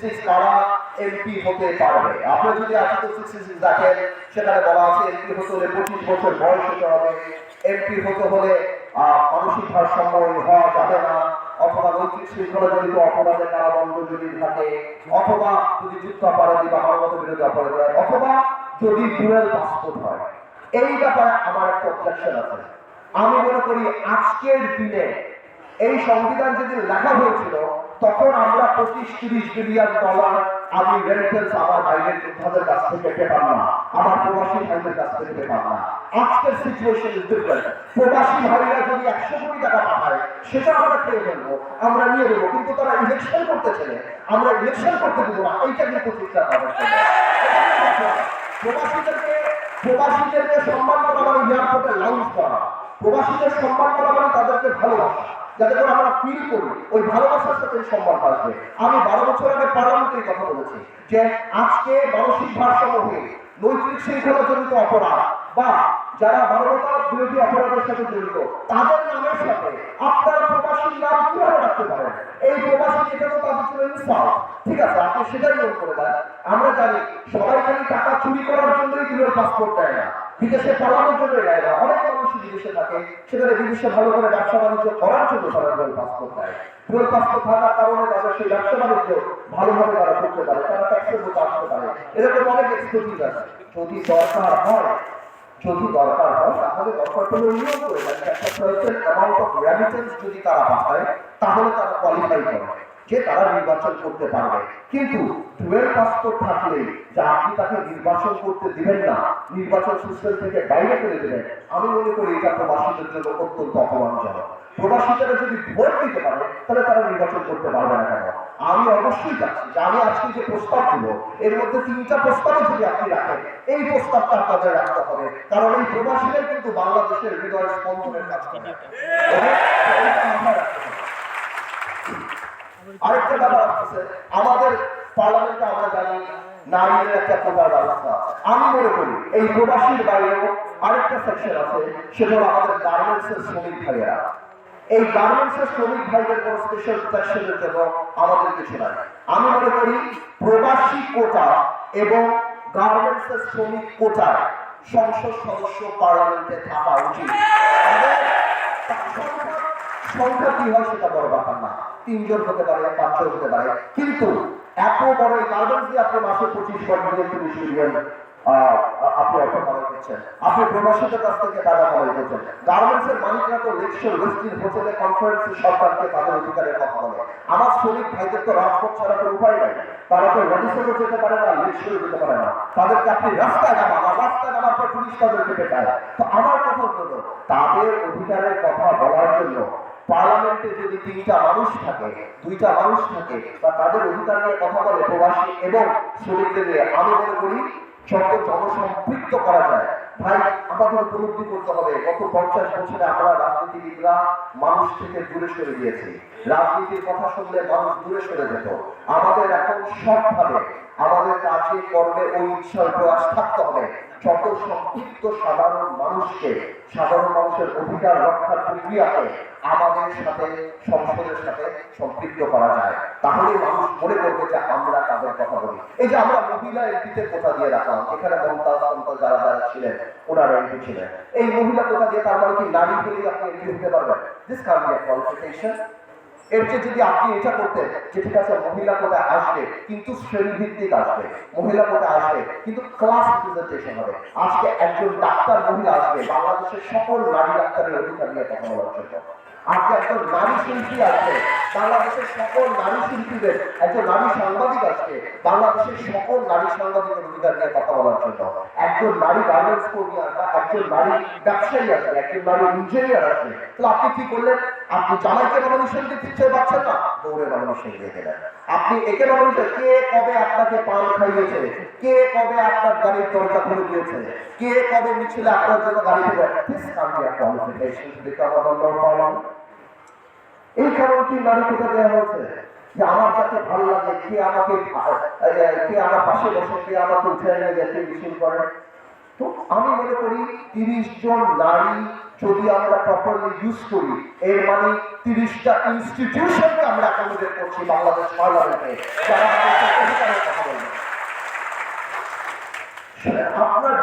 Six কারা MP হতে পারবে। আপনি যদি আর্টিকেল সিক্সটি সিক্স দেখেন, সেখানে বলা আছে এমপি হতে হলে পঁচিশ বছর বয়স হতে হবে। এমপি হতে হলে মানসিক ভারসাম্য হওয়া যাবে না। অথবা নৈতিক শৃঙ্খলা জড়িত অপরাধে কারাদণ্ড যদি থাকে, অথবা যদি যুদ্ধাপরাধী বা মানবতা বিরোধী অপরাধ হয়, অথবা যদি ডুয়েল পাসপোর্ট হয়। এই ব্যাপারে আমার একটা অবজেকশন আছে। আমি মনে করি আজকের দিনে এই সংবিধান যেদিন লেখা হয়েছিল তখন আমরা পঁচিশ, তিরিশ বিলিয়ন ডলার আমি রেমিটেন্স আমার বাইরের যোদ্ধাদের কাছ থেকে পেতাম না। আমার প্রবাসী ভাইদের কাছ থেকে পেতাম না। আজকের সিচুয়েশন ইজ ডিফারেন্ট প্রবাসী ভাইরা যদি একশো কোটি টাকা পাঠায়, সেটা আমরা খেয়ে ফেলব, আমরা নিয়ে নেব। কিন্তু তারা ইলেকশন করতে চাই আমরা ইলেকশন করতে দেবো না। এইটা কিন্তু চিন্তা করবে প্রবাসীদেরকে প্রবাসীদেরকে সম্মান করা মানে এয়ারপোর্টে লাউঞ্জ করা। প্রবাসীদের সম্মান করা মানে তাদেরকে ভালোবাসা। যাতে করে আমরা ফিল করি, ওই ভালোবাসার সাথে সম্মান আসবে। আমি বারো বছর আগে পার্লামেন্টের কথা বলেছি যে আজকে মানসিক ভারসাম্যহীন নৈতিক শৃঙ্খলা জনিত অপরাধ বা যারা মানবতা বিরোধী অপরাধের সাথে জড়িত, তাদের নামের সাথে আপনার প্রবাসীর নাম কীভাবে রাখতে পারেন? এই প্রবাসী এটা তো তাদের জন্য ইনসাল্ট ঠিক আছে, আপনি সেটাই নিয়ম করে দেন। আমরা জানি সবাই খালি টাকা চুরি করার জন্যই দুটোর পাসপোর্ট দেয় না। বিদেশে পালানোর জন্য দেয় না। অনেক মানুষ বিদেশে থাকে, সেখানে বিদেশে ভালো করে ব্যবসা বাণিজ্য করার জন্য তারা দুটোর পাসপোর্ট দেয়। দুটোর পাসপোর্ট থাকার কারণে তাদের সেই ব্যবসা বাণিজ্য ভালোভাবে তারা করতে পারে, তারা ট্যাক্সের মতো আসতে পারে। এরকম অনেক এক্সপার্টিজ আছে। যদি দরকার হয় যদি দরকার হয়, তাহলে দরকার হলে নিয়োগ করে একটা অ্যামাউন্ট অফ রেমিটেন্স যদি তারা পাঠায়, তাহলে তারা কোয়ালিফাই করে। যে তারা নির্বাচন করতে পারবে। কিন্তু ডুয়েল পাসপোর্ট থাকলে যা আপনি তাকে নির্বাচন করতে দিবেন না নির্বাচন সিস্টেম থেকে বাইরে করে দেবেন আমি মনে করি এটা প্রবাসীদের জন্য অত্যন্ত অপমানজনক। প্রবাসীরা যদি ভোট দিতে পারে তাহলে তারা নির্বাচন করতে পারবে না কেন? আমি অবশ্যই চাচ্ছি যে আমি আজকে যে প্রস্তাব দিব এর মধ্যে তিনটা প্রস্তাবে যদি আপনি রাখেন এই প্রস্তাবটা আপনাদের রাখতে হবে। কারণ এই প্রবাসীদের কিন্তু বাংলাদেশের হৃদয় স্পন্দনের কাজ করে এবং এইটা মাথায় রাখতে হবে। আরেকটা ব্যাপার আছে। আমাদের পার্লামেন্টে আমরা জানি নারীদের একটা কোটার ব্যবস্থা। আমি মনে করি এই প্রবাসীর বাইরেও আরেকটা সেকশন আছে, সেটা হলো আমাদের গার্মেন্টস শ্রমিক ভাইয়েরা। এই গার্মেন্টস শ্রমিক ভাইদের কোনো স্পেশাল প্রোটেকশনের জন্য আমাদের কিছু নাই। আমি মনে করি প্রবাসী কোটা এবং গার্মেন্টস এর শ্রমিক কোটায় সংসদ সদস্য পার্লামেন্টে থাকা উচিত। সংখ্যা- কি হয় সেটা বড় ব্যাপার না। তিনজন হতে পারে, পাঁচজন হতে পারে। কিন্তু এত বড় গার্মেন্টস দিয়ে আপনি মাসে পঁচিশ মিলিয়ন, তিরিশ মিলিয়ন আপনি করছেন আপনি আমার শ্রমিক রাজপথ তারা যেতে পারে না যেতে পারে না। তাদেরকে আপনি আমার তাদের অধিকারের কথা বলার জন্য পার্লামেন্টে যদি তিনটা মানুষ থাকে, দুইটা মানুষ থাকে, বা তাদের অধিকার নিয়ে কথা বলে প্রবাসী এবং শ্রমিকদের আমি মনে করি যত জনসম্পৃক্ত করা যায়। ভাই, আমাদের উপলব্ধি করতে হবে, গত পঞ্চাশ বছরে আমরা রাজনীতিবিদরা মানুষ থেকে দূরে সরে গিয়েছি। রাজনীতির কথা শুনলে মানুষ দূরে সরে যেত। আমাদের এখন সবভাবে আমাদের কাজে, কর্মে ওই উৎসাহ প্রয়াস থাকতে হবে। যত সম্পৃক্ত সাধারণ মানুষকে, সাধারণ মানুষের অধিকার রক্ষার প্রক্রিয়াকে আমাদের সাথে, সংসদের সাথে সম্পৃক্ত করা যায়। তাহলে মানুষ মনে করবে যে আমরা তাদের কথা বলি। এই যে আমরা মহিলা এমপিতে কোথা দিয়ে রাখলাম, এখানে মমতাজ যারা যারা ছিলেন ওনারা এমপি ছিলেন। এই মহিলা কোথা দিয়ে তার মানে কি নারী হলেই আপনি এমপি হতে পারবেন? দিস কোয়ালিফিকেশন এর চেয়ে যদি আপনি এটা করতেন যে ঠিক আছে, মহিলা কোথায় আসবে, কিন্তু শ্রেণীভিত্তিক আসবে, মহিলা কোথায় আসবে, কিন্তু ক্লাস রিপ্রেজেন্টেশন হবে। আজকে একজন ডাক্তার মহিলা আসবে, বাংলাদেশের সকল নারী ডাক্তারের অধিকার নিয়ে কথা বলার আজকে একজন নারী শিল্পী আসবে বাংলাদেশের সকল নারী শিল্পীদের, একজন নারী সাংবাদিক আসবে বাংলাদেশের সকল নারী সাংবাদিকের অধিকার নিয়ে কথা বলার জন্য। একজন নারী গার্মেন্টস কর্মী আসবে একজন নারী ব্যবসায়ী আসবে একজন নারী ইঞ্জিনিয়ার আসবে তাহলে আপনি কি করলেন? আপনি জামাইকে দিতে ইচ্ছে পাচ্ছেন না? দৌড়ে নমিনেশন দিয়ে গেলেন। আপনি একে নমিনেশন কে কবে আপনাকে পান খাইয়েছে কে কবে আপনার গাড়ির দরজা খুলে দিয়েছে? কে কবে মিছিলে আপনার জন্য গাড়ি দেবে এই এইখানেও কি নারীকতা দেওয়া হয়েছে? যে আমার কাছে ভালো লাগে, কে আমাকে কে আমার পাশে বসে, কে আমাকে উঠে নিয়ে যায় মিছিল করে? তো আমি মনে করি তিরিশ জন নারী যদি আমরা প্রপারলি ইউজ করি, এর মানে তিরিশটা ইনস্টিটিউশনকে আমরা অ্যাকোমোডেট করছি বাংলাদেশ পার্লামেন্টে যারা আপনার